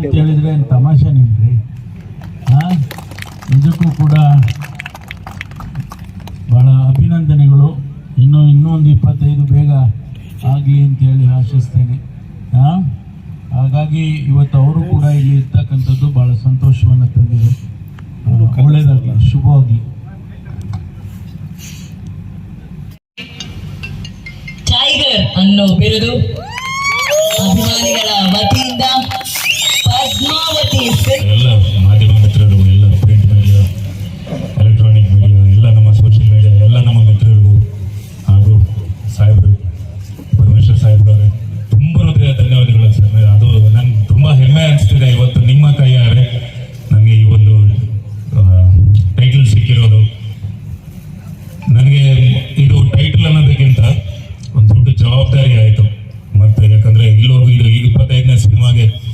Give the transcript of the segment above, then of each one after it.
ಅಂತ ಹೇಳಿದ್ರೆ ಏನು ತಮಾಷೆನೇನ್ರಿ ನಿಜಕ್ಕೂ ಕೂಡ ಭಾಳ ಅಭಿನಂದನೆಗಳು. ಇನ್ನೂ ಇನ್ನೂ ಒಂದು ಇಪ್ಪತ್ತೈದು ಬೇಗ ಆಗಲಿ ಅಂತೇಳಿ ಆಶಿಸ್ತೇನೆ. ಹಾಗಾಗಿ ಇವತ್ತು ಅವರು ಕೂಡ ಇಲ್ಲಿ ಇರ್ತಕ್ಕಂಥದ್ದು ಭಾಳ ಸಂತೋಷವನ್ನು ತಂದಿದೆ. ಒಳ್ಳೆಯದಾಗಲಿ ಶುಭವಾಗಲಿ. ಅನ್ನೋ ಬಿರುದು ಅಭಿಮಾನಿಗಳ ವತಿಯಿಂದ que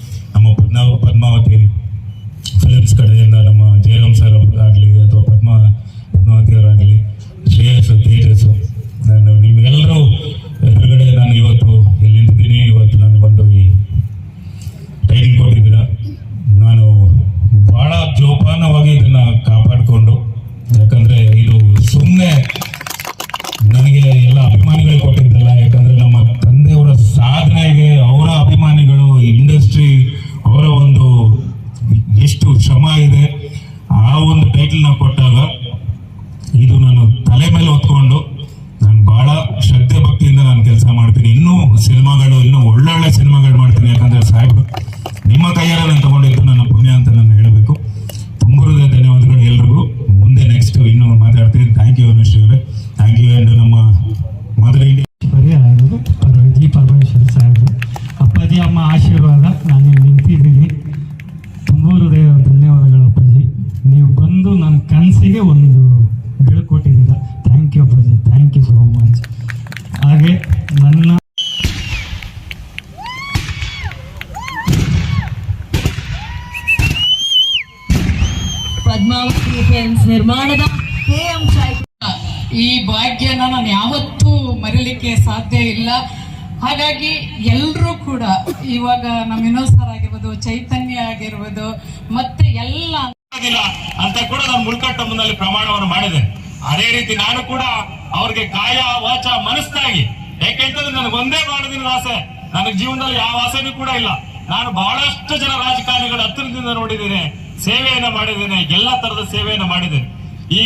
ಟೈಟಲ್ನ ಕೊಟ್ಟಾಗ ಇದು ನಾನು ತಲೆ ಮೇಲೆ ಹೊತ್ಕೊಂಡು ನಾನು ಬಹಳ ಶ್ರದ್ಧೆ ಭಕ್ತಿಯಿಂದ ನಾನು ಕೆಲಸ ಮಾಡ್ತೀನಿ. ಇನ್ನೂ ಸಿನಿಮಾಗಳು, ಇನ್ನೂ ಒಳ್ಳೊಳ್ಳೆ ಸಿನಿಮಾಗಳು ಮಾಡ್ತೀನಿ. ಯಾಕಂದ್ರೆ ಸಾಹೇಬ್ ಕನಸಿಗೆ ಒಂದು ಬೆಳ್ಕೊಟ್ಟಿದ್ದೀರ thank you Appaji. Thank you so much ಹಾಗೆ ನನ್ನ ನಿರ್ಮಾಣದ ಈ ಭಾಗ್ಯನ ನಾನು ಯಾವತ್ತೂ ಮರಿಲಿಕ್ಕೆ ಸಾಧ್ಯ ಇಲ್ಲ. ಹಾಗಾಗಿ ಎಲ್ಲರೂ ಕೂಡ ಇವಾಗ ನಮ್ಮ ಇನ್ನೋಸರ್ ಆಗಿರ್ಬೋದು, ಚೈತನ್ಯ ಆಗಿರ್ಬೋದು, ಮತ್ತೆ ಎಲ್ಲ ಅಂತ ಕೂಡ ನಾನು ಮುಳ್ಕಟ್ಟಮ್ಮನಲ್ಲಿ ಪ್ರಮಾಣವನ್ನು ಮಾಡಿದೆ. ಅದೇ ರೀತಿ ನಾನು ಕೂಡ ಅವ್ರಿಗೆ ಕಾಯ ವಾಚ ಮನಸ್ಸಾಗಿ ಯಾಕೆಂತಂದ್ರೆ ನನಗೊಂದೇ ಮಾಡೋದಿನ ಆಸೆ. ನನಗೆ ಜೀವನದಲ್ಲಿ ಯಾವ ಆಸೆನೂ ಕೂಡ ಇಲ್ಲ. ನಾನು ಬಹಳಷ್ಟು ಜನ ರಾಜಕಾರಣಿಗಳ ಹತ್ತಿರದಿಂದ ನೋಡಿದ್ದೇನೆ, ಸೇವೆಯನ್ನ ಮಾಡಿದ್ದೇನೆ, ಎಲ್ಲ ತರದ ಸೇವೆಯನ್ನ ಮಾಡಿದ್ದೇನೆ. ಈ